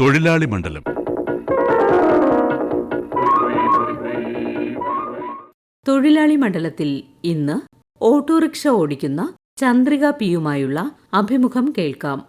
തൊഴിലാളി മണ്ഡലം. തൊഴിലാളി മണ്ഡലത്തിൽ ഇന്ന് ഓട്ടോറിക്ഷ ഓടിക്കുന്ന ചന്ദ്രിക പിയുമായുള്ള അഭിമുഖം കേൾക്കാം.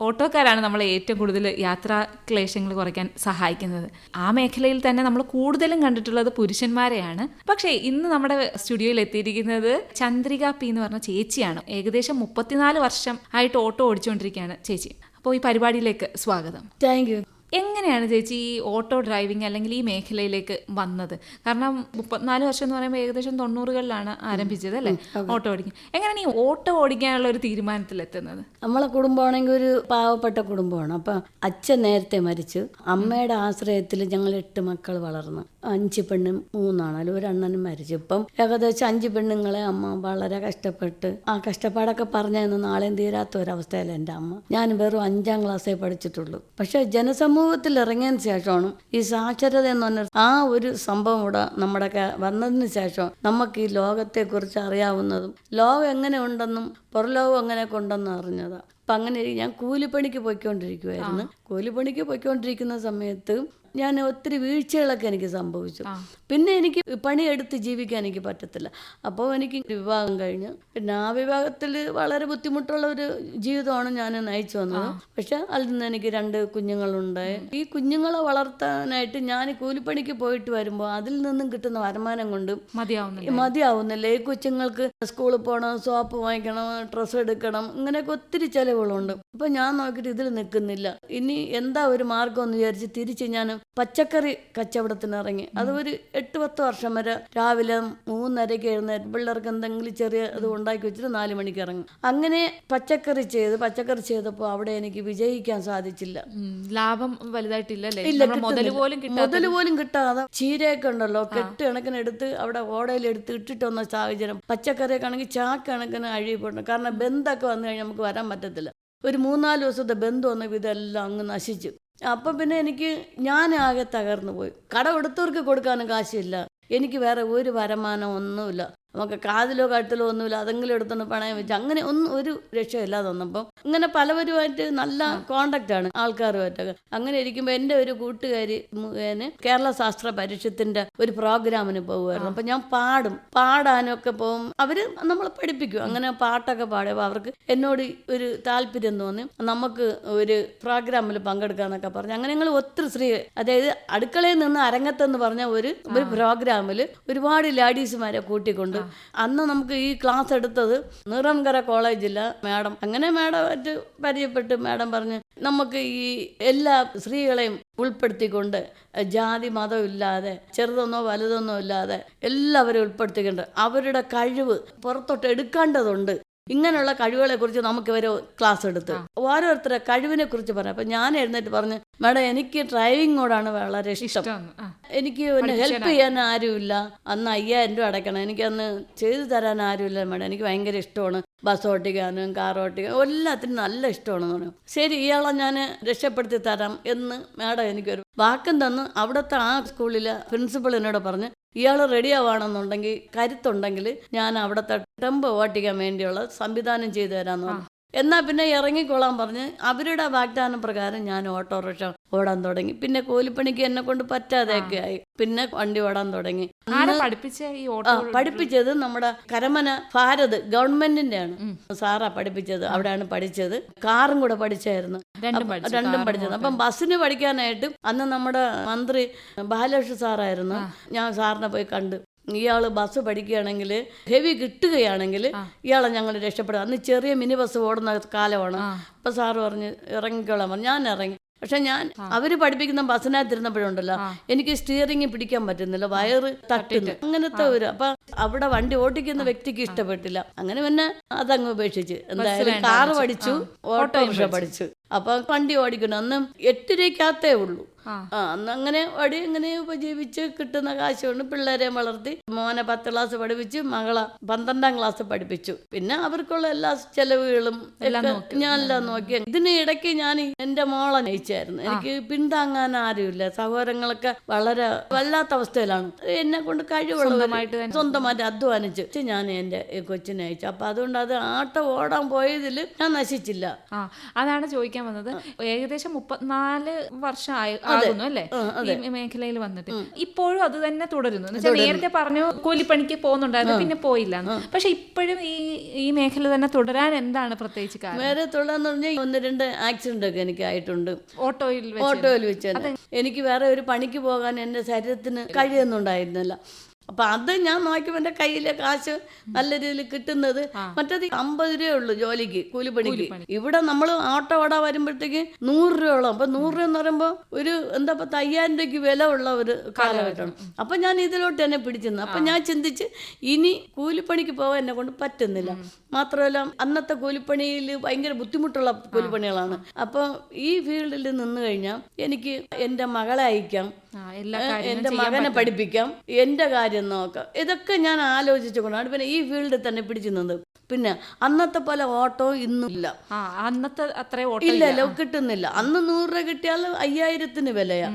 ഓട്ടോക്കാരാണ് നമ്മളെ ഏറ്റവും കൂടുതൽ യാത്രാ ക്ലേശങ്ങൾ കുറയ്ക്കാൻ സഹായിക്കുന്നത്. ആ മേഖലയിൽ തന്നെ നമ്മൾ കൂടുതലും കണ്ടിട്ടുള്ളത് പുരുഷന്മാരെയാണ്. പക്ഷേ ഇന്ന് നമ്മുടെ സ്റ്റുഡിയോയിൽ എത്തിയിരിക്കുന്നത് ചന്ദ്രിക പി എന്ന് പറഞ്ഞ ചേച്ചിയാണ്. ഏകദേശം മുപ്പത്തിനാല് വർഷം ആയിട്ട് ഓട്ടോ ഓടിച്ചുകൊണ്ടിരിക്കുകയാണ് ചേച്ചി. അപ്പോൾ ഈ പരിപാടിയിലേക്ക് സ്വാഗതം. താങ്ക് യു എങ്ങനെയാണ് ചേച്ചി ഈ ഓട്ടോ ഡ്രൈവിംഗ് അല്ലെങ്കിൽ ഈ മേഖലയിലേക്ക് വന്നത്? കാരണം മുപ്പത്തിനാല് വർഷം എന്ന് പറയുമ്പോൾ ഏകദേശം തൊണ്ണൂറുകളിലാണ് ആരംഭിച്ചത് അല്ലേ? ഓട്ടോ ഓടിക്കാൻ. എങ്ങനെയാണ് ഈ ഓട്ടോ ഓടിക്കാനുള്ള ഒരു തീരുമാനത്തിൽ എത്തുന്നത്? നമ്മളെ കുടുംബമാണെങ്കിൽ ഒരു പാവപ്പെട്ട കുടുംബമാണ്. അപ്പം അച്ഛൻ നേരത്തെ മരിച്ചു. അമ്മയുടെ ആശ്രയത്തിൽ ഞങ്ങൾ എട്ട് മക്കൾ വളർന്നു. അഞ്ച് പെണ്ണും മൂന്നാണ്. ഒരു അണ്ണനും മരിച്ചു. ഇപ്പം ഏകദേശം അഞ്ച് പെണ്ണുങ്ങളെ അമ്മ വളരെ കഷ്ടപ്പെട്ട് ആ കഷ്ടപ്പാടൊക്കെ പറഞ്ഞു നാളെയും തീരാത്ത ഒരവസ്ഥയല്ല എന്റെ അമ്മ. ഞാൻ വെറും അഞ്ചാം ക്ലാസ്സേ പഠിച്ചിട്ടുള്ളൂ. പക്ഷെ ജനസമൂഹത്തിൽ ഇറങ്ങിയതിന് ശേഷമാണ് ഈ സാക്ഷരത എന്ന് പറഞ്ഞ ആ ഒരു സംഭവം ഇവിടെ നമ്മുടെ വന്നതിന് ശേഷം നമുക്ക് ഈ ലോകത്തെക്കുറിച്ച് അറിയാവുന്നതും ലോകം എങ്ങനെ ഉണ്ടെന്നും പുറലോകം എങ്ങനെ കൊണ്ടെന്നും അറിഞ്ഞതാണ് അപ്പം അങ്ങനെ ഞാൻ കൂലിപ്പണിക്ക് പോയിക്കൊണ്ടിരിക്കുമായിരുന്നു കൂലിപ്പണിക്ക് പോയിക്കൊണ്ടിരിക്കുന്ന സമയത്ത് ഞാൻ ഒത്തിരി വീഴ്ചകളൊക്കെ എനിക്ക് സംഭവിച്ചു. പിന്നെ എനിക്ക് പണിയെടുത്ത് ജീവിക്കാൻ എനിക്ക് പറ്റത്തില്ല. അപ്പോൾ എനിക്ക് വിവാഹം കഴിഞ്ഞു. പിന്നെ ആ വിവാഹത്തിൽ വളരെ ബുദ്ധിമുട്ടുള്ള ഒരു ജീവിതമാണ് ഞാൻ നയിച്ചു വന്നത്. പക്ഷെ അതിൽ നിന്ന് എനിക്ക് രണ്ട് കുഞ്ഞുങ്ങളുണ്ടായി ഈ കുഞ്ഞുങ്ങളെ വളർത്താനായിട്ട് ഞാൻ കൂലിപ്പണിക്ക് പോയിട്ട് വരുമ്പോൾ അതിൽ നിന്നും കിട്ടുന്ന വരുമാനം കൊണ്ട് മതിയാവുന്നില്ല. ഈ കൊച്ചുങ്ങൾക്ക് സ്കൂളിൽ പോകണം സോപ്പ് വാങ്ങിക്കണം ഡ്രസ്സ് എടുക്കണം ഇങ്ങനെയൊക്കെ ഒത്തിരി ചിലവുകളുണ്ട്. അപ്പൊ ഞാൻ നോക്കിയിട്ട് ഇതിൽ നിൽക്കുന്നില്ല. ഇനി എന്താ ഒരു മാർഗം എന്ന് വിചാരിച്ച് തിരിച്ച് ഞാൻ പച്ചക്കറി കച്ചവടത്തിന് ഇറങ്ങി അത് ഒരു എട്ട് പത്ത് വർഷം വരെ രാവിലെ മൂന്നരയ്ക്ക് എഴുന്നേറ്റ് പിള്ളേർക്ക് എന്തെങ്കിലും ചെറിയ ഇത് ഉണ്ടാക്കി വെച്ചിട്ട് നാല് മണിക്ക് ഇറങ്ങും. അങ്ങനെ പച്ചക്കറി ചെയ്ത് പച്ചക്കറി ചെയ്തപ്പോൾ അവിടെ എനിക്ക് വിജയിക്കാൻ സാധിച്ചില്ല. ലാഭം വലുതായിട്ടില്ല മുതൽ. പോലും കിട്ടാതെ ചീരയൊക്കെ ഉണ്ടല്ലോ കെട്ട് കണക്കിന് എടുത്ത് അവിടെ ഓടയിൽ എടുത്ത് ഇട്ടിട്ട് വന്ന സാഹചര്യം. പച്ചക്കറിയൊക്കെ ആണെങ്കിൽ ചാക്ക് കണക്കിന് കാരണം ബന്ധമൊക്കെ വന്നു കഴിഞ്ഞാൽ നമുക്ക് വരാൻ പറ്റത്തില്ല. ഒരു മൂന്നാൽ ദിവസത്തെ ബന്ധം വന്നപ്പോൾ ഇതെല്ലാം അങ്ങ് നശിച്ചു. അപ്പം പിന്നെ എനിക്ക് ഞാൻ ആകെ തകർന്നു പോയി കടമെടുത്തവർക്ക് കൊടുക്കാനും കാശില്ല. എനിക്ക് വേറെ ഒരു വരുമാനം ഒന്നുമില്ല. നമുക്ക് കാതിലോ കഴുത്തിലോ ഒന്നുമില്ല. അതെങ്കിലും എടുത്തുകൊണ്ട് പണയം വെച്ച് അങ്ങനെ ഒന്നും ഒരു രക്ഷയില്ലാതെ വന്നപ്പം ഇങ്ങനെ പലവരുമായിട്ട് നല്ല കോണ്ടാക്റ്റ് ആണ് ആൾക്കാരുമായിട്ടൊക്കെ. അങ്ങനെ ഇരിക്കുമ്പോൾ എന്റെ ഒരു കൂട്ടുകാരി മുഖേന കേരള ശാസ്ത്ര പരിഷത്തിന്റെ ഒരു പ്രോഗ്രാമിന് പോകുമായിരുന്നു അപ്പം ഞാൻ പാടും. പാടാനൊക്കെ പോകും അവർ നമ്മളെ പഠിപ്പിക്കും. അങ്ങനെ പാട്ടൊക്കെ പാടിയപ്പോൾ അവർക്ക് എന്നോട് ഒരു താല്പര്യം തോന്നി. നമുക്ക് ഒരു പ്രോഗ്രാമിൽ പങ്കെടുക്കാന്നൊക്കെ പറഞ്ഞു. അങ്ങനെ ഞങ്ങൾ ഒത്തിരി സ്ത്രീ അതായത് അടുക്കളയിൽ നിന്ന് അരങ്ങത്തെന്ന് പറഞ്ഞ ഒരു ഒരു പ്രോഗ്രാമിൽ ഒരുപാട് ലേഡീസുമാരെ കൂട്ടിക്കൊണ്ട് അന്ന് നമുക്ക് ഈ ക്ലാസ് എടുത്തത് നിറംകര കോളേജിലെ മാഡം. അങ്ങനെ മാഡമായിട്ട് പരിചയപ്പെട്ട്. മാഡം പറഞ്ഞ് നമുക്ക് ഈ എല്ലാ സ്ത്രീകളെയും ഉൾപ്പെടുത്തിക്കൊണ്ട് ജാതി മതം ഇല്ലാതെ ചെറുതൊന്നോ വലുതൊന്നോ ഇല്ലാതെ എല്ലാവരും ഉൾപ്പെടുത്തിക്കൊണ്ട് അവരുടെ കഴിവ് പുറത്തോട്ട് എടുക്കേണ്ടതുണ്ട്. ഇങ്ങനെയുള്ള കഴിവുകളെ കുറിച്ച് നമുക്ക് ഇവരെ ക്ലാസ് എടുത്ത്. ഓരോരുത്തരുടെ കഴിവിനെ കുറിച്ച് പറയാം അപ്പൊ ഞാൻ എഴുന്നേറ്റ് പറഞ്ഞു മാഡം എനിക്ക് ഡ്രൈവിങ്ങോടാണ് വളരെ ഇഷ്ടം. എനിക്ക് പിന്നെ ഹെൽപ്പ് ചെയ്യാൻ ആരുമില്ല. അന്ന് അയ്യായിരം രൂപ അടയ്ക്കണം. എനിക്കന്ന് ചെയ്തു തരാൻ ആരുമില്ല മാഡം. എനിക്ക് ഭയങ്കര ഇഷ്ടമാണ് ബസ് ഓട്ടിക്കാനും കാർ ഓട്ടിക്കാനും എല്ലാത്തിനും നല്ല ഇഷ്ടമാണെന്ന് പറഞ്ഞു. ശരി ഇയാളെ ഞാൻ രക്ഷപ്പെടുത്തി തരാം എന്ന് മാഡം എനിക്കൊരു വാക്കും തന്ന്. അവിടുത്തെ ആ സ്കൂളിലെ പ്രിൻസിപ്പൾ എന്നോട് പറഞ്ഞ് ഇയാൾ റെഡിയാവാണെന്നുണ്ടെങ്കിൽ കരുത്തുണ്ടെങ്കിൽ ഞാൻ അവിടുത്തെ ടെമ്പ് ഓട്ടിക്കാൻ വേണ്ടിയുള്ള സംവിധാനം ചെയ്തു തരാമെന്ന് പറഞ്ഞു. എന്നാൽ പിന്നെ ഇറങ്ങിക്കൊള്ളാൻ പറഞ്ഞ് അവരുടെ വാഗ്ദാനം പ്രകാരം ഞാൻ ഓട്ടോറിക്ഷ ഓടാൻ തുടങ്ങി. പിന്നെ കൂലിപ്പണിക്ക് എന്നെ കൊണ്ട് പറ്റാതെയൊക്കെ ആയി. പിന്നെ വണ്ടി ഓടാൻ തുടങ്ങി. പഠിപ്പിച്ചത് നമ്മുടെ കരമന ഭാരത് ഗവൺമെന്റിന്റെ ആണ് സാറാ പഠിപ്പിച്ചത്. അവിടെയാണ് പഠിച്ചത്. കാറും കൂടെ പഠിച്ചായിരുന്നു. രണ്ടും പഠിച്ചത്. അപ്പം ബസ്സിന് പഠിക്കാനായിട്ട് അന്ന് നമ്മുടെ മന്ത്രി ബാലകൃഷ്ണ സാറായിരുന്നു. ഞാൻ സാറിനെ പോയി കണ്ടു ഇയാൾ ബസ് പഠിക്കുകയാണെങ്കിൽ ഹെവി കിട്ടുകയാണെങ്കിൽ ഇയാളെ ഞങ്ങൾ രക്ഷപ്പെടുക. അന്ന് ചെറിയ മിനി ബസ് ഓടുന്ന കാലമാണ്. അപ്പൊ സാറ് പറഞ്ഞ് ഇറങ്ങിക്കോളാൻ പറഞ്ഞു. ഞാൻ ഇറങ്ങി. പക്ഷെ ഞാൻ അവർ പഠിപ്പിക്കുന്ന ബസ്സിനകത്തിരുന്നപ്പോഴുണ്ടല്ലോ എനിക്ക് സ്റ്റിയറിംഗ് പിടിക്കാൻ പറ്റുന്നില്ല. വയറ് തട്ടുന്നു. അങ്ങനത്തെ ഒരു അപ്പൊ അവിടെ വണ്ടി ഓടിക്കുന്ന വ്യക്തിക്ക് ഇഷ്ടപ്പെട്ടില്ല. അങ്ങനെ പിന്നെ അതങ്ങ് ഉപേക്ഷിച്ച്. എന്തായാലും കാറ് പഠിച്ചു. ഓട്ടോറിക്ഷ പഠിച്ചു. അപ്പൊ വണ്ടി ഓടിക്കണം അന്ന് എട്ട് രൂപയ്ക്കകത്തേ ഉള്ളൂ. ആ. അന്ന് അങ്ങനെ വടി ഇങ്ങനെ ഉപജീവിച്ച് കിട്ടുന്ന കാശ് കൊണ്ട് പിള്ളേരെ വളർത്തി മോനെ പത്ത് ക്ലാസ് പഠിപ്പിച്ച് മകളെ പന്ത്രണ്ടാം ക്ലാസ് പഠിപ്പിച്ചു. പിന്നെ അവർക്കുള്ള എല്ലാ ചെലവുകളും എല്ലാം ഞാനെല്ലാം നോക്കി. ഇതിന് ഇടയ്ക്ക് ഞാൻ എന്റെ മോളെ നയിച്ചായിരുന്നു. എനിക്ക് പിന്താങ്ങാൻ ആരുമില്ല. സഹോദരങ്ങളൊക്കെ വളരെ വല്ലാത്ത അവസ്ഥയിലാണ്. എന്നെ കൊണ്ട് കഴിവുള്ളതുമായിട്ട് സ്വന്തമായിട്ട് അധ്വാനിച്ച് ഞാൻ എന്റെ കൊച്ചിനെ അയച്ചു. അപ്പൊ അതുകൊണ്ട് അത് ആട്ടം ഓടാൻ പോയതിൽ ഞാൻ നശിച്ചില്ല. ആ അതാണ് ചോദിക്കാൻ വന്നത്. ഏകദേശം മുപ്പത്തിനാല് വർഷം ആയി- ആകുന്നു അല്ലേ? ഈ മേഖലയിൽ വന്നിട്ട്. ഇപ്പോഴും അത് തന്നെ തുടരുന്നു. എന്ന് വെച്ചാൽ നേരത്തെ പറഞ്ഞു കൂലിപ്പണിക്ക് പോകുന്നുണ്ടായിരുന്നു പിന്നെ പോയില്ല പക്ഷെ ഇപ്പോഴും ഈ ഈ മേഖല തന്നെ തുടരാൻ എന്താണ് പ്രത്യേകിച്ച് കാരണം? വേറെ തുടരാന്ന് പറഞ്ഞാൽ ഒന്ന് രണ്ട് ആക്സിഡന്റ് ഒക്കെ എനിക്ക് ആയിട്ടുണ്ട്. ഓട്ടോയിൽ ഓട്ടോയിൽ വെച്ച് എനിക്ക് വേറെ ഒരു പണിക്ക് പോകാൻ എന്റെ ശരീരത്തിന് കഴിയുന്നുണ്ടായിരുന്നില്ല. അപ്പൊ അത് ഞാൻ നോക്കിയപ്പോൾ എന്റെ കയ്യിലെ കാശ് നല്ല രീതിയിൽ കിട്ടുന്നത് മറ്റേത് അമ്പത് രൂപയേ ഉള്ളൂ ജോലിക്ക് കൂലിപ്പണിക്ക്. ഇവിടെ നമ്മൾ ഓട്ടോ വട വരുമ്പോഴത്തേക്ക് നൂറ് രൂപയോളം. അപ്പൊ നൂറ് രൂപ എന്ന് പറയുമ്പോൾ ഒരു എന്താ പത്ത് അയ്യായിരം രൂപയ്ക്ക് വില ഉള്ള ഒരു കാലഘട്ടമാണ് അപ്പൊ ഞാൻ ഇതിലോട്ട് തന്നെ പിടിച്ചിരുന്നു. അപ്പൊ ഞാൻ ചിന്തിച്ച് ഇനി കൂലിപ്പണിക്ക് പോകാൻ എന്നെ കൊണ്ട് പറ്റുന്നില്ല. മാത്രമല്ല അന്നത്തെ കൂലിപ്പണിയിൽ ഭയങ്കര ബുദ്ധിമുട്ടുള്ള കൂലിപ്പണികളാണ്. അപ്പോൾ ഈ ഫീൽഡിൽ നിന്ന് കഴിഞ്ഞാൽ എനിക്ക് എന്റെ മകളെ അയക്കാം. എന്റെ മകനെ പഠിപ്പിക്കാം എന്റെ കാര്യം നോക്കാം. ഇതൊക്കെ ഞാൻ ആലോചിച്ചു കൊണ്ടാണ് പിന്നെ ഈ ഫീൽഡിൽ തന്നെ പിടിച്ചു നിന്നത്. പിന്നെ അന്നത്തെ പോലെ ഓട്ടോ ഇന്നും ഇല്ല. ആ അന്നത്തെ അത്ര ഇല്ല. കിട്ടുന്നില്ല. അന്ന് നൂറ് രൂപ കിട്ടിയാൽ അയ്യായിരത്തിന് വിലയാ.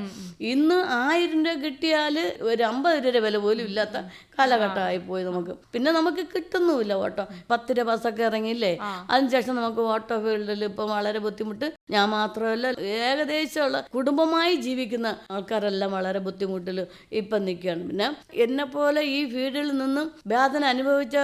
ഇന്ന് ആയിരം രൂപ കിട്ടിയാൽ ഒരു അമ്പത് രൂപ വില പോലും ഇല്ലാത്ത കാലഘട്ടമായി പോയി നമുക്ക്. പിന്നെ നമുക്ക് കിട്ടുന്നുമില്ല ഓട്ടോ. പത്ത് രൂപ ബസ്സൊക്കെ ഇറങ്ങിയില്ലേ? അതിനുശേഷം നമുക്ക് ഓട്ടോ ഫീൽഡിൽ ഇപ്പം വളരെ ബുദ്ധിമുട്ട്. ഞാൻ മാത്രമല്ല ഏകദേശമുള്ള കുടുംബമായി ജീവിക്കുന്ന ആൾക്കാരെല്ലാം വളരെ ബുദ്ധിമുട്ടിൽ ഇപ്പം നിൽക്കുകയാണ്. പിന്നെ എന്നെപ്പോലെ ഈ ഫീൽഡിൽ നിന്നും വേദന അനുഭവിച്ച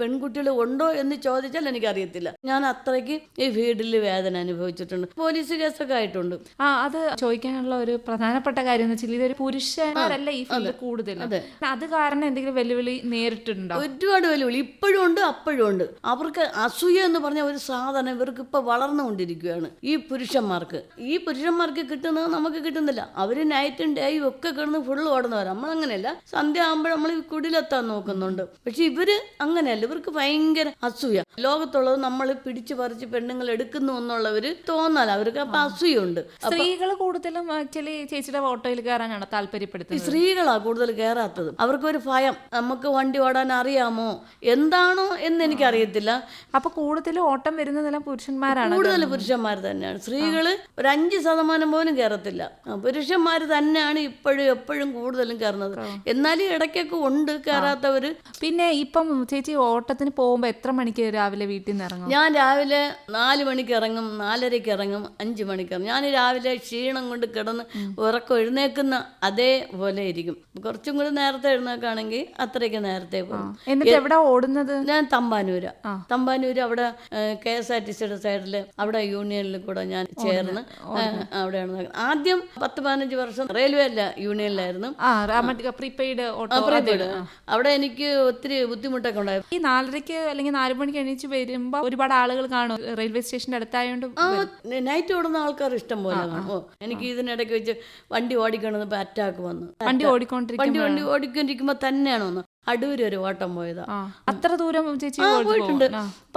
പെൺകുട്ടികൾ ഉണ്ടോ എന്ന് ചോദിച്ചാൽ എനിക്കറിയത്തില്ല. ഞാൻ അത്രയ്ക്ക് ഈ ഫീൽഡിൽ വേദന അനുഭവിച്ചിട്ടുണ്ട്. പോലീസ് കേസൊക്കെ ആയിട്ടുണ്ട്. ആ അത് ചോദിക്കാനുള്ള ഒരു പ്രധാനപ്പെട്ട കാര്യം എന്ന് വെച്ചാൽ ഇതൊരു പുരുഷന്മാരല്ല ഈ ഫീൽഡ് കൂടുതൽ അത്. കാരണം എന്തെങ്കിലും വെല്ലുവിളി നേരിട്ടുണ്ടോ ഒരുപാട് വെല്ലുവിളി. ഇപ്പോഴും ഉണ്ട് അപ്പോഴും ഉണ്ട്. അവർക്ക് അസൂയ എന്ന് പറഞ്ഞ ഒരു സാധനം ഇവർക്ക് ഇപ്പൊ വളർന്നുകൊണ്ടിരിക്കുകയാണ് ഈ പുരുഷന്മാർക്ക്. ഈ പുരുഷന്മാർക്ക് കിട്ടുന്നത് നമുക്ക് കിട്ടുന്നില്ല. അവർ നൈറ്റും ഡേയും ഒക്കെ കിടന്ന് ഫുള്ള് ഓടുന്നവരാണ് നമ്മൾ അങ്ങനെയല്ല സന്ധ്യ ആകുമ്പോൾ നമ്മൾ കുടിലെത്താൻ നോക്കുന്നുണ്ട്. പക്ഷെ ഇവർ അങ്ങനെയല്ല. ഇവർക്ക് ഭയങ്കര അസൂയ. ലോകത്തുള്ളത് നമ്മൾ പിടിച്ചു പറിച്ച് പെണ്ണുങ്ങൾ എടുക്കുന്നു എന്നുള്ളവര് തോന്നാൽ അവർക്ക് അപ്പൊ അസൂയുണ്ട്. സ്ത്രീകൾ കൂടുതലും ആക്ച്വലി ചേച്ചിയുടെ ഓട്ടോയിൽ കയറാനാണ് താല്പര്യപ്പെടുത്തുന്നത്. സ്ത്രീകളാ കൂടുതൽ കയറാത്തത്. അവർക്കൊരു ഭയം. നമുക്ക് വണ്ടി ഓടാൻ അറിയാമോ? എന്താണോ എന്ന് എനിക്ക് എനിക്കറിയത്തില്ല. അപ്പൊ കൂടുതലും ഓട്ടം വരുന്നതെല്ലാം പുരുഷന്മാരാണ്. കൂടുതൽ പുരുഷന്മാർ തന്നെയാണ്. സ്ത്രീകൾ ഒരു അഞ്ച് ശതമാനം പോലും കയറത്തില്ല. പുരുഷന്മാർ തന്നെയാണ് ഇപ്പോഴും എപ്പോഴും കൂടുതലും കയറുന്നത്. എന്നാലും ഇടയ്ക്കൊക്കെ ഉണ്ട് കയറാത്തവര്. പിന്നെ ഇപ്പം ചേച്ചി ഓട്ടത്തിന് പോകുമ്പോൾ എത്ര മണിക്ക് രാവിലെ വീട്ടിൽ നിന്ന് ഇറങ്ങും? ഞാൻ രാവിലെ നാല് മണിക്ക് ഇറങ്ങും നാലരയ്ക്ക് ഇറങ്ങും അഞ്ച് മണിക്ക് ഇറങ്ങും. ഞാൻ രാവിലെ ക്ഷീണം കൊണ്ട് കിടന്ന് ഉറക്കം എഴുന്നേക്കുന്ന അതേപോലെ ഇരിക്കും. കുറച്ചും കൂടി നേരത്തെ എഴുന്നേക്കാണെങ്കിൽ അത്രയ്ക്ക് നേരത്തെ പോകും. എന്നിട്ട് എവിടെ ഓടുന്നത്? ഞാൻ തമ്പാനൂര്. തമ്പാനൂര് അവിടെ കെ എസ് ആർ ടി സിയുടെ സൈഡിൽ അവിടെ യൂണിയനിൽ കൂടെ ഞാൻ ചേർന്ന് അവിടെയാണ് ആദ്യം പത്ത് പതിനഞ്ച് വർഷം റെയിൽവേ അല്ല യൂണിയനിലായിരുന്നു പ്രീപെയ്ഡ് ഓട്ടോ അവിടെ എനിക്ക് ഒത്തിരി ബുദ്ധിമുട്ടൊക്കെ ഉണ്ടായിരുന്നു. ഈ നാലരയ്ക്ക് അല്ലെങ്കിൽ നാല് മണിക്ക് എണീച്ച് വരുമ്പോ ഒരുപാട് ആളുകൾ കാണും. റെയിൽവേ സ്റ്റേഷന്റെ അടുത്തായോണ്ട് നൈറ്റ് ഓടുന്ന ആൾക്കാർ ഇഷ്ടം പോലെ കാണും. എനിക്ക് ഇതിനിടയ്ക്ക് വെച്ച് വണ്ടി ഓടിക്കണമെന്ന് അറ്റാക്ക് വന്നു. വണ്ടി ഓടിക്കൊണ്ടിരിക്കും വണ്ടി വണ്ടി ഓടിക്കൊണ്ടിരിക്കുമ്പോ തന്നെയാണ് അടൂര് ഒരു ഓട്ടം പോയതാ. അത്ര ദൂരം ചേച്ചി പോയിട്ടുണ്ട്.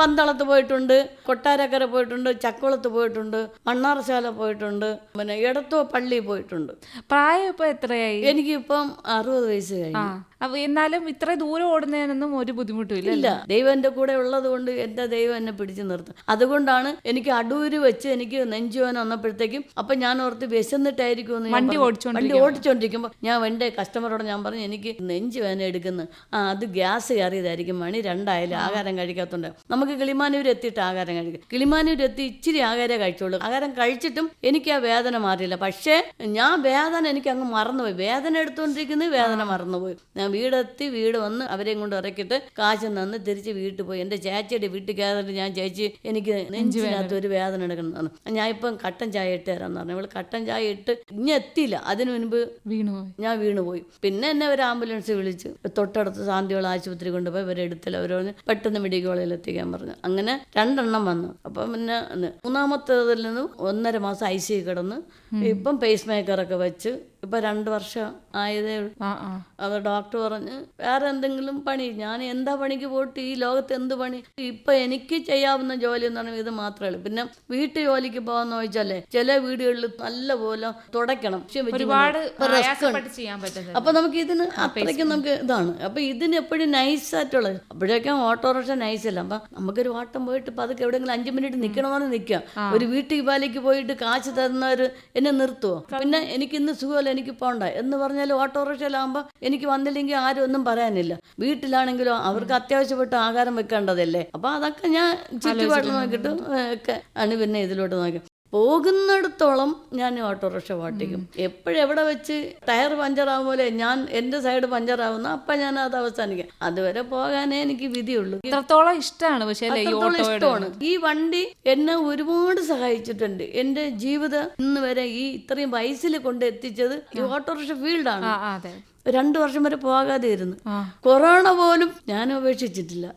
പന്തളത്ത് പോയിട്ടുണ്ട് കൊട്ടാരക്കര പോയിട്ടുണ്ട് ചക്കുളത്ത് പോയിട്ടുണ്ട് മണ്ണാർശാല പോയിട്ടുണ്ട് പിന്നെ എടത്തോ പള്ളി പോയിട്ടുണ്ട്. പ്രായം ഇപ്പൊ എത്രയായി? എനിക്കിപ്പം അറുപത് വയസ്സ് കഴിഞ്ഞു. അപ്പൊ എന്നാലും ഇത്ര ദൂരം ഓടുന്നതിനൊന്നും ഒരു ബുദ്ധിമുട്ടും ഇല്ല ദൈവം എന്റെ കൂടെ ഉള്ളത് കൊണ്ട് എന്റെ ദൈവം എന്നെ പിടിച്ചു നിർത്തും. അതുകൊണ്ടാണ് എനിക്ക് അടൂര് വെച്ച് എനിക്ക് നെഞ്ചുവാൻ വന്നപ്പോഴത്തേക്കും അപ്പൊ ഞാൻ ഓർത്ത് വിശന്നിട്ടായിരിക്കും വണ്ടി. ഓടിച്ചോണ്ടിരിക്കുമ്പോ. വണ്ടി ഓടിച്ചോണ്ടിരിക്കുമ്പോൾ ഞാൻ എന്റെ കസ്റ്റമറോട് ഞാൻ പറഞ്ഞു എനിക്ക് നെഞ്ചുവേന എടുക്കുന്നു. ആ അത് ഗ്യാസ് കയറിയതായിരിക്കും മണി രണ്ടായാലും ആഹാരം കഴിക്കാത്തതുകൊണ്ട് നമുക്ക് കിളിമാനൂർ എത്തിയിട്ട് ആഹാരം കഴിക്കും. കിളിമാനൂർ എത്തി ഇച്ചിരി ആഹാരം കഴിച്ചോളൂ ആഹാരം കഴിച്ചിട്ടും എനിക്ക് ആ വേദന മാറിയില്ല. പക്ഷേ ഞാൻ വേദന എനിക്ക് അങ്ങ് മറന്നുപോയി. വേദന എടുത്തുകൊണ്ടിരിക്കുന്നത് വേദന മറന്നുപോയി. ഞാൻ വീടെത്തി വീട് വന്ന് അവരെയും കൊണ്ട് ഇറക്കിയിട്ട് കാശ് നന്ന് തിരിച്ച് വീട്ടിൽ പോയി. എന്റെ ചേച്ചിയുടെ വീട്ടിൽ കയറിയിട്ട് ഞാൻ ചേച്ചി എനിക്ക് നെഞ്ചിനകത്ത് ഒരു വേദന എടുക്കണം എന്ന് പറഞ്ഞു. ഞാൻ ഇപ്പം കട്ടൻ ചായ ഇട്ട് തരാമെന്ന് പറഞ്ഞു. അവൾ കട്ടൻ ചായ ഇട്ട് ഇനി എത്തിയില്ല. അതിനു മുൻപ് വീണുപോയി ഞാൻ വീണുപോയി പിന്നെ എന്നെ ഒരു ആംബുലൻസ് വിളിച്ച് തൊട്ടടുത്ത് ശാന്തിയോള ആശുപത്രി കൊണ്ടുപോയി. ഇവരെ എടുത്തില്ല. അവർ പറഞ്ഞ് പെട്ടെന്ന് മെഡിക്കൽ കോളേജിൽ എത്തിക്കാൻ പറഞ്ഞു. അങ്ങനെ രണ്ടെണ്ണം വന്നു. അപ്പം പിന്നെ മൂന്നാമത്തേതിൽ നിന്ന് ഒന്നര മാസം ഐ സി കിടന്ന് ഇപ്പം പേസ് മേക്കറൊക്കെ വെച്ച് ഇപ്പൊ രണ്ട് വർഷം ആയതേ അവർ ഡോക്ടർ പറഞ്ഞ് വേറെ എന്തെങ്കിലും പണി ഞാൻ എന്താ പണിക്ക് പോയിട്ട് ഈ ലോകത്ത് എന്ത് പണി? ഇപ്പൊ എനിക്ക് ചെയ്യാവുന്ന ജോലി എന്ന് പറഞ്ഞാൽ ഇത് മാത്രമേ ഉള്ളൂ. പിന്നെ വീട്ടു ജോലിക്ക് പോകാന്ന് ചോദിച്ചാലേ ചില വീടുകളിൽ നല്ല പോലെ തുടക്കണം ഒരുപാട് അപ്പൊ നമുക്ക് ഇതിന് അത്രയ്ക്ക് നമുക്ക് ഇതാണ്. അപ്പൊ ഇതിന് എപ്പോഴും നൈസ് ആയിട്ടുള്ളത്. അപ്പോഴേക്കും ഓട്ടോറിക്ഷ നൈസ് അല്ല. അപ്പൊ നമുക്കൊരു വാട്ടം പോയിട്ട് ഇപ്പൊ അതൊക്കെ എവിടെയെങ്കിലും അഞ്ചു മിനിറ്റ് നിക്കണമെന്ന് നിൽക്കാം ഒരു വീട്ടു പാലേക്ക് പോയിട്ട് കാശ് തരുന്നവർ എന്നെ നിർത്തുവോ? പിന്നെ എനിക്ക് ഇന്ന് സുഖമല്ല? എനിക്ക് പോണ്ട എന്ന് പറഞ്ഞാൽ ഓട്ടോറിക്ഷയിലാകുമ്പോൾ എനിക്ക് വന്നില്ലെങ്കിൽ ആരും ഒന്നും പറയാനില്ല. വീട്ടിലാണെങ്കിലും അവർക്ക് അത്യാവശ്യപ്പെട്ട ആഹാരം വെക്കേണ്ടതല്ലേ? അപ്പൊ അതൊക്കെ ഞാൻ ചുറ്റുപാട് നോക്കിയിട്ട് ഒക്കെ ആണ് പിന്നെ ഇതിലോട്ട് നോക്കി. പോകുന്നിടത്തോളം ഞാൻ ഓട്ടോറിക്ഷ ഓട്ടിക്കും എപ്പോഴെവിടെ വെച്ച് ടയർ പഞ്ചറാവും പോലെ ഞാൻ എന്റെ സൈഡ് പഞ്ചറാവുന്ന അപ്പം ഞാൻ അത് അവസാനിക്കും. അതുവരെ പോകാനേ എനിക്ക് വിധിയുള്ളൂ. ഇത്രത്തോളം ഇഷ്ടമാണ് പക്ഷേ ഇഷ്ടമാണ്. ഈ വണ്ടി എന്നെ ഒരുപാട് സഹായിച്ചിട്ടുണ്ട്. എന്റെ ജീവിതം ഇന്ന് വരെ ഈ ഇത്രയും വയസ്സിൽ കൊണ്ട് എത്തിച്ചത് ഈ ഓട്ടോറിക്ഷ ഫീൽഡാണ്. രണ്ടു വർഷം വരെ പോകാതെ ഇരുന്നു കൊറോണ പോലും ഞാൻ ഉപേക്ഷിച്ചിട്ടില്ല.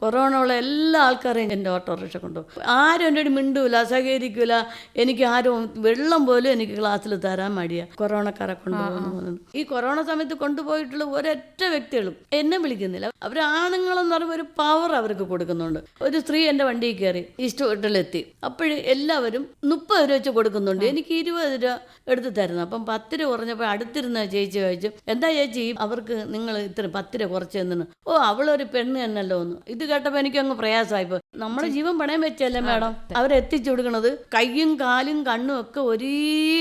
കൊറോണ ഉള്ള എല്ലാ ആൾക്കാരെയും എന്റെ ഓട്ടോറിക്ഷ കൊണ്ടുപോകും ആരും എന്റെ ഒരു മിണ്ടൂല സഹകരിക്കൂല. എനിക്ക് ആരും വെള്ളം പോലും എനിക്ക് ക്ലാസ്സിൽ തരാൻ മടിയാ. കൊറോണക്കാരെ കൊണ്ടുപോകുന്നു ഈ കൊറോണ സമയത്ത് കൊണ്ടുപോയിട്ടുള്ള ഒരൊറ്റ വ്യക്തികളും എന്നെ വിളിക്കുന്നില്ല. അവർ ആണുങ്ങളെന്ന് പറയുമ്പോൾ ഒരു പവർ അവർക്ക് കൊടുക്കുന്നുണ്ട്. ഒരു സ്ത്രീ എന്റെ വണ്ടിയിൽ കയറി ഈ ഹോട്ടലെത്തി അപ്പോഴ് എല്ലാവരും മുപ്പത് രൂപ വെച്ച് കൊടുക്കുന്നുണ്ട്. എനിക്ക് ഇരുപത് രൂപ എടുത്ത് തരുന്നു. അപ്പം പത്ത് രൂപ കുറഞ്ഞപ്പോൾ അടുത്തിരുന്ന ചേച്ചി ചോദിച്ചു എന്താ ചേച്ചി? അവർക്ക് നിങ്ങൾ ഇത്ര പത്ത് രൂപ കുറച്ച് തന്നു ഓ അവളൊരു പെണ്ണ് തന്നല്ലോ എന്ന് ഇത് കേട്ടപ്പോൾ എനിക്കങ്ങ് പ്രയാസമായിപ്പോൾ പ്രയാസമായിപ്പോ നമ്മുടെ ജീവൻ പണയം വെച്ചല്ലേ മാഡം? അവരെത്തിച്ചു കൊടുക്കണത് കയ്യും കാലും കണ്ണും ഒക്കെ ഒരേ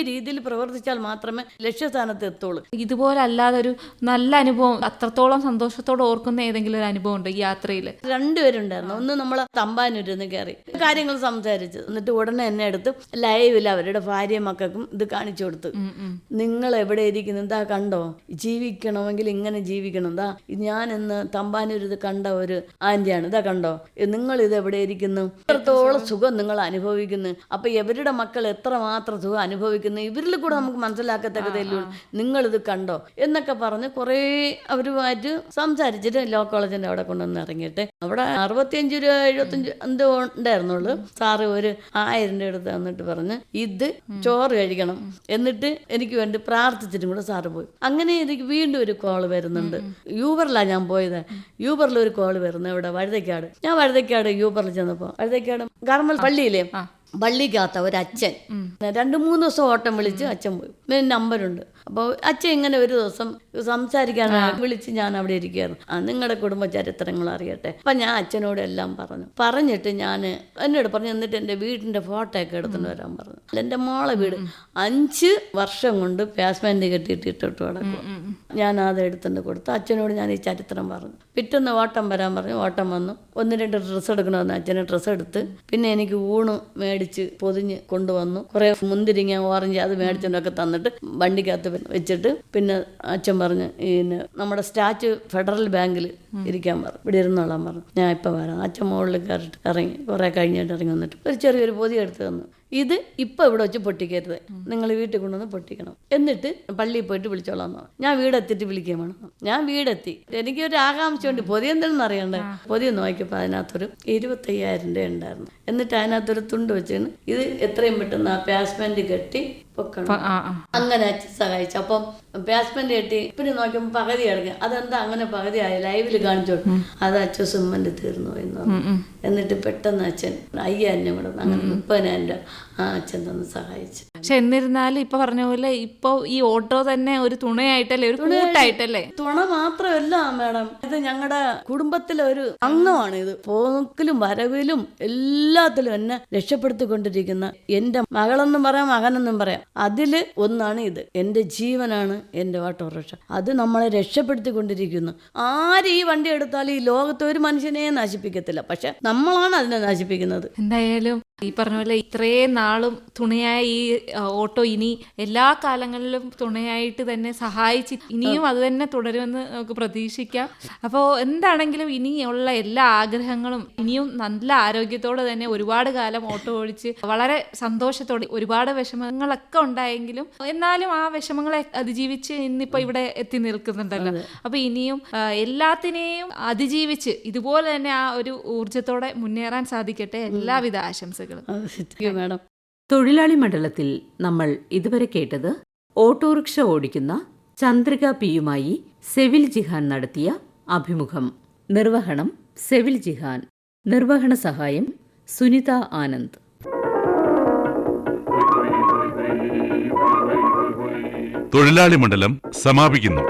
രീതിയിൽ പ്രവർത്തിച്ചാൽ മാത്രമേ ലക്ഷ്യസ്ഥാനത്ത് എത്തുള്ളൂ. ഇതുപോലെ അല്ലാതെ ഒരു നല്ല അനുഭവം അത്രത്തോളം സന്തോഷത്തോടെ ഓർക്കുന്ന ഏതെങ്കിലും ഒരു അനുഭവം ഉണ്ട് ഈ യാത്രയിൽ രണ്ടുപേരുണ്ടായിരുന്നു. ഒന്ന് നമ്മൾ തമ്പാനൂരിന്ന് കയറി കാര്യങ്ങൾ സംസാരിച്ചു. എന്നിട്ട് ഉടനെ എന്നെ എടുത്ത് ലൈവിൽ അവരുടെ ഭാര്യ മക്കൾക്കും ഇത് കാണിച്ചു കൊടുത്തു. നിങ്ങൾ എവിടെ ഇരിക്കുന്നു? എന്താ കണ്ടോ? ജീവിക്കണമെങ്കിൽ ഇങ്ങനെ ജീവിക്കണം. എന്താ ഞാൻ ഇന്ന് തമ്പാനൂർ ഇത് കണ്ട ഒരു ആന്റിയാണ്. ഇതാ കണ്ടോ? നിങ്ങൾ ഇത് എവിടെ ഇരിക്കുന്നു എത്രത്തോളം സുഖം നിങ്ങൾ അനുഭവിക്കുന്നു? അപ്പൊ ഇവരുടെ മക്കൾ എത്രമാത്രം സുഖം അനുഭവിക്കുന്നു? ഇവരിൽ കൂടെ നമുക്ക് മനസ്സിലാക്കത്തക്കതല്ലോ നിങ്ങൾ ഇത് കണ്ടോ? എന്നൊക്കെ പറഞ്ഞ് കുറേ അവരുമായിട്ട് സംസാരിച്ചിട്ട് ലോ കോളേജിന്റെ അവിടെ കൊണ്ടുവന്ന് ഇറങ്ങിയിട്ട് അവിടെ അറുപത്തിയഞ്ച് രൂപ എഴുപത്തഞ്ച് എന്തോ ഉണ്ടായിരുന്നുള്ളൂ. സാറ് ഒരു ആയിരം രൂപ എടുത്ത് തന്നിട്ട് പറഞ്ഞ് ഇത് ചോറ് കഴിക്കണം എന്നിട്ട് എനിക്ക് വേണ്ടി പ്രാർത്ഥിച്ചിട്ടും കൂടെ സാറ് പോയി. അങ്ങനെ എനിക്ക് വീണ്ടും ഒരു കോൾ വരുന്നുണ്ട്. യൂബറിലാണ് ഞാൻ പോയത്. യൂബറിൽ ഒരു കോൾ വരുന്നത് ഇവിടെ വഴുതക്കാട്. ഞാൻ വഴുതക്കാട് യൂബറിൽ ചെന്നപ്പോൾ അതൊക്കെയാണ് ഗർമൽ പള്ളിയിലെ പള്ളിക്കകത്ത ഒരു അച്ഛൻ രണ്ട് മൂന്ന് ദിവസം ഓട്ടം വിളിച്ച് അച്ഛൻ പോയി. നമ്പരുണ്ട്. നമ്പറുണ്ട് അപ്പോൾ അച്ഛൻ ഇങ്ങനെ ഒരു ദിവസം സംസാരിക്കാൻ വിളിച്ച് ഞാൻ അവിടെ ഇരിക്കുകയായിരുന്നു. ആ നിങ്ങളുടെ കുടുംബ ചരിത്രങ്ങൾ അറിയട്ടെ. അപ്പം ഞാൻ അച്ഛനോട് എല്ലാം പറഞ്ഞു. പറഞ്ഞിട്ട് ഞാൻ എന്നോട് പറഞ്ഞു എന്നിട്ട് എന്റെ വീടിന്റെ ഫോട്ടോ ഒക്കെ എടുത്തുകൊണ്ട് വരാൻ പറഞ്ഞു. അല്ല, എന്റെ മോളെ വീട് അഞ്ച് വർഷം കൊണ്ട് പേസ്മെന്റ് കെട്ടിയിട്ട് ഇട്ടിട്ട് കിടക്കും ഞാൻ അത് എടുത്തുകൊണ്ട് കൊടുത്തു. അച്ഛനോട് ഞാൻ ഈ ചരിത്രം പറഞ്ഞു. പിറ്റേന്ന് ഓട്ടം വരാൻ പറഞ്ഞു. ഓട്ടം വന്നു. ഒന്ന് രണ്ട് ഡ്രസ്സ് എടുക്കണമെന്ന് അച്ഛന് ഡ്രസ്സ് എടുത്ത് പിന്നെ എനിക്ക് ഊണ് മേടിച്ച് പൊതിഞ്ഞ് കൊണ്ടുവന്നു. കുറേ മുന്തിരിങ്ങ ഓറഞ്ച് അത് മേടിച്ചൊക്കെ തന്നിട്ട് വണ്ടിക്കകത്ത് വെച്ചിട്ട് പിന്നെ അച്ഛൻ പറഞ്ഞു ഈ നമ്മുടെ സ്റ്റാച്ചു ഫെഡറൽ ബാങ്കിൽ ഇരിക്കാൻ പറഞ്ഞു ഇവിടെ ഇരുന്നോളാൻ പറഞ്ഞു. ഞാൻ ഇപ്പം വരാം. അച്ഛൻ മുകളിൽ കയറിട്ട് ഇറങ്ങി കുറേ കഴിഞ്ഞിട്ട് ഇറങ്ങി വന്നിട്ട് ഒരു ചെറിയൊരു പൊതി എടുത്ത് തന്നു. ഇത് ഇപ്പം ഇവിടെ വെച്ച് പൊട്ടിക്കരുത്. നിങ്ങൾ വീട്ടിൽ കൊണ്ടുവന്ന് പൊട്ടിക്കണം. എന്നിട്ട് പള്ളിയിൽ പോയിട്ട് വിളിച്ചോളാം എന്ന് പറഞ്ഞു. ഞാൻ വീടെത്തിയിട്ട് വിളിക്കുകയും വേണം. ഞാൻ വീടെത്തി. എനിക്ക് ഒരു ആകാംക്ഷ ഉണ്ട് പൊതി എന്തെന്ന് അറിയണ്ടേ? പൊതി നോക്കിയപ്പോൾ അതിനകത്തൊരു ഇരുപത്തയ്യായിരം രൂപ ഉണ്ടായിരുന്നു. എന്നിട്ട് അതിനകത്തൊരു തുണ്ട് വെച്ചാണ് ഇത് എത്രയും പെട്ടെന്ന് ആ പാസ്മെന്റ് കെട്ടി പൊക്കണം. അങ്ങനെ സഹായിച്ചു. അപ്പം പേസ്മെന്റ് കെട്ടി പിന്നെ നോക്കുമ്പോൾ പകുതി കിടക്കുക. അതെന്താ അങ്ങനെ പകുതി ആയി? ലൈവിൽ കാണിച്ചു? അത് അച്ഛൻ സുമ്മന്റെ തീർന്നു പോയി എന്ന് എന്നിട്ട് പെട്ടെന്ന് അച്ഛൻ അയ്യായിരം കൂടെ. അങ്ങനെ മുപ്പതിനായിരം രൂപ ആ അച്ഛൻ തന്നെ സഹായിച്ചു. പക്ഷെ എന്നിരുന്നാലും ഇപ്പൊ പറഞ്ഞ പോലെ ഇപ്പൊ ഈ ഓട്ടോ തന്നെ ഒരു തുണയായിട്ടല്ലേ ഒരു കൂട്ടായിട്ടല്ലേ? തുണ മാത്രമല്ല മാഡം ഇത് ഞങ്ങളുടെ കുടുംബത്തിലെ ഒരു അംഗമാണ് ഇത് പോക്കിലും വരവിലും എല്ലാത്തിലും എന്നെ രക്ഷപ്പെടുത്തിക്കൊണ്ടിരിക്കുന്ന എന്റെ മകളെന്നും പറയാം മകനെന്നും പറയാം. അതിൽ ഒന്നാണ് ഇത് എന്റെ ജീവനാണ് എന്റെ ഓട്ടോറിക്ഷ അത് നമ്മളെ രക്ഷപ്പെടുത്തിക്കൊണ്ടിരിക്കുന്നു. ആര് ഈ വണ്ടി എടുത്താലും ഈ ലോകത്തെ ഒരു മനുഷ്യനെ നശിപ്പിക്കത്തില്ല. പക്ഷെ നമ്മളാണ് അതിനെ നശിപ്പിക്കുന്നത്. എന്തായാലും ഈ പറഞ്ഞ പോലെ ഇത്രയും നാളും തുണയായ ഈ ഓട്ടോ ഇനി എല്ലാ കാലങ്ങളിലും തുണയായിട്ട് തന്നെ സഹായിച്ച് ഇനിയും അത് തന്നെ തുടരുമെന്ന് നമുക്ക് പ്രതീക്ഷിക്കാം. അപ്പോൾ എന്താണെങ്കിലും ഇനിയുള്ള എല്ലാ ആഗ്രഹങ്ങളും ഇനിയും നല്ല ആരോഗ്യത്തോടെ തന്നെ ഒരുപാട് കാലം ഓട്ടോ ഓടിച്ച് വളരെ സന്തോഷത്തോടെ ഒരുപാട് വിഷമങ്ങളൊക്കെ ഉണ്ടായെങ്കിലും എന്നാലും ആ വിഷമങ്ങളെ അതിജീവിച്ച് ഇന്നിപ്പോ ഇവിടെ എത്തി നിൽക്കുന്നുണ്ടല്ലോ. അപ്പൊ ഇനിയും എല്ലാത്തിനെയും അതിജീവിച്ച് ഇതുപോലെ തന്നെ ആ ഒരു ഊർജത്തോടെ മുന്നേറാൻ സാധിക്കട്ടെ. എല്ലാവിധ ആശംസകളും. മാഡം. തൊഴിലാളി മണ്ഡലത്തിൽ നമ്മൾ ഇതുവരെ കേട്ടത് ഓട്ടോറിക്ഷ ഓടിക്കുന്ന ചന്ദ്രിക പിയുമായി സെവിൽ ജിഹാൻ നടത്തിയ അഭിമുഖം. നിർവഹണം സെവിൽ ജിഹാൻ. നിർവഹണ സഹായം സുനിത ആനന്ദ്. തൊഴിലാളി മണ്ഡലം സമാപിക്കുന്നു